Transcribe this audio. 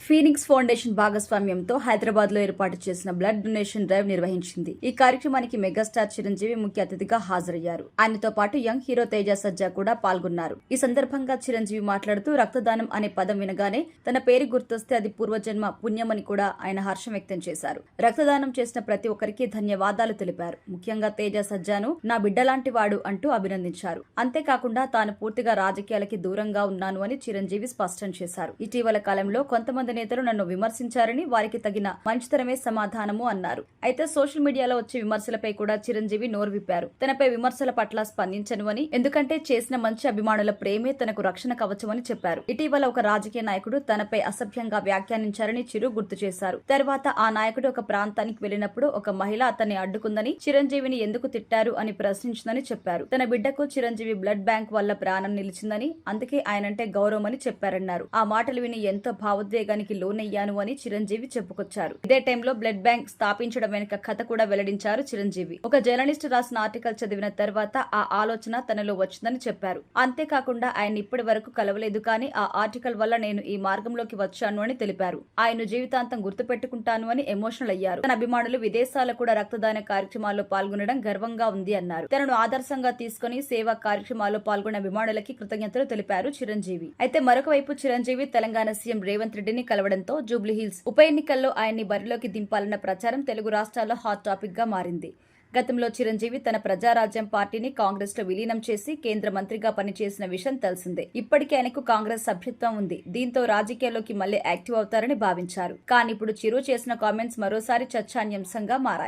Phoenix foundation భాగస్వామ్యంతో హైదరాబాద్లో ఏర్పాటు చేసిన బ్లడ్ డొనేషన్ డ్రైవ్ నిర్వహించింది. ఈ కార్యక్రమానికి మెగాస్టార్ చిరంజీవి ముఖ్య అతిథిగా హాజరయ్యారు. ఆయనతో పాటు యంగ్ హీరో తేజ సజ్జా కూడా పాల్గొన్నారు. ఈ సందర్భంగా చిరంజీవి మాట్లాడుతూ రక్తదానం అనే పదం వినగానే తన పేరు గుర్తొస్తే అది పూర్వజన్మ పుణ్యమని కూడా ఆయన హర్షం వ్యక్తం చేశారు. రక్తదానం చేసిన ప్రతి ఒక్కరికి ధన్యవాదాలు తెలిపారు. ముఖ్యంగా తేజ సజ్జాను నా బిడ్డలాంటి వాడు అంటూ అభినందించారు. అంతేకాకుండా తాను పూర్తిగా రాజకీయాలకి దూరంగా ఉన్నాను అని చిరంజీవి స్పష్టం చేశారు. ఇటీవల కాలంలో కొంతమంది నేతలు నన్ను విమర్శించారని వారికి తగిన మంచితనమే సమాధానము అన్నారు. అయితే సోషల్ మీడియాలో వచ్చే విమర్శలపై కూడా చిరంజీవి నోరు విప్పారు. తనపై విమర్శల పట్ల స్పందించను అని ఎందుకంటే చేసిన మంచి అభిమానుల ప్రేమే తనకు రక్షణ కవచమని చెప్పారు. ఇటీవల ఒక రాజకీయ నాయకుడు తనపై అసభ్యంగా వ్యాఖ్యానించారని చిరు గుర్తు చేశారు. తర్వాత ఆ నాయకుడు ఒక ప్రాంతానికి వెళ్ళినప్పుడు ఒక మహిళ అతన్ని అడ్డుకుందని చిరంజీవిని ఎందుకు తిట్టారు అని ప్రశ్నించిందని చెప్పారు. తన బిడ్డకు చిరంజీవి బ్లడ్ బ్యాంక్ వల్ల ప్రాణం నిలిచిందని అందుకే ఆయనంటే గౌరవమని చెప్పారన్నారు. ఆ మాటలు విని ఎంతో భావోద్వేగానికి లోనయ్యాను అని చిరంజీవి చెప్పుకొచ్చారు. ఇదే టైంలో బ్లడ్ బ్యాంక్ స్థాపించడం వెనుక కథ కూడా వెల్లడించారు చిరంజీవి. ఒక జర్నలిస్ట్ రాసిన ఆర్టికల్ చదివిన తర్వాత ఆ ఆలోచన తనలో వచ్చిందని చెప్పారు. అంతేకాకుండా ఆయన ఇప్పటి వరకు కలవలేదు కానీ ఆ ఆర్టికల్ వల్ల నేను ఈ మార్గంలోకి వచ్చాను అని తెలిపారు. ఆయన జీవితాంతం గుర్తుపెట్టుకుంటాను అని ఎమోషనల్ అయ్యారు. తన అభిమానులు విదేశాల్లో కూడా రక్తదాన కార్యక్రమాల్లో పాల్గొనడం గర్వంగా ఉంది అన్నారు. తనను ఆదర్శంగా తీసుకుని సేవా కార్యక్రమాల్లో పాల్గొన్న అభిమానులకి కృతజ్ఞతలు తెలిపారు చిరంజీవి. అయితే మరొక వైపు చిరంజీవి తెలంగాణ సీఎం రేవంత్ రెడ్డిని కలవడంతో జూబ్లీహిల్స్ ఉప ఎన్నికల్లో ఆయన్ని బరిలోకి దింపాలన్న ప్రచారం తెలుగు రాష్ట్రాల్లో హాట్ టాపిక్గా మారింది. గతంలో చిరంజీవి తన ప్రజారాజ్యం పార్టీని కాంగ్రెస్లో విలీనం చేసి కేంద్ర మంత్రిగా పనిచేసిన విషయం తెలిసిందే. ఇప్పటికే ఆయనకు కాంగ్రెస్ సభ్యత్వం ఉంది. దీంతో రాజకీయాల్లోకి మళ్ళీ యాక్టివ్ అవుతారని భావించారు. కానీ ఇప్పుడు చిరు చేసిన కామెంట్స్ మరోసారి చర్చాన్యాంశంగా మారాయి.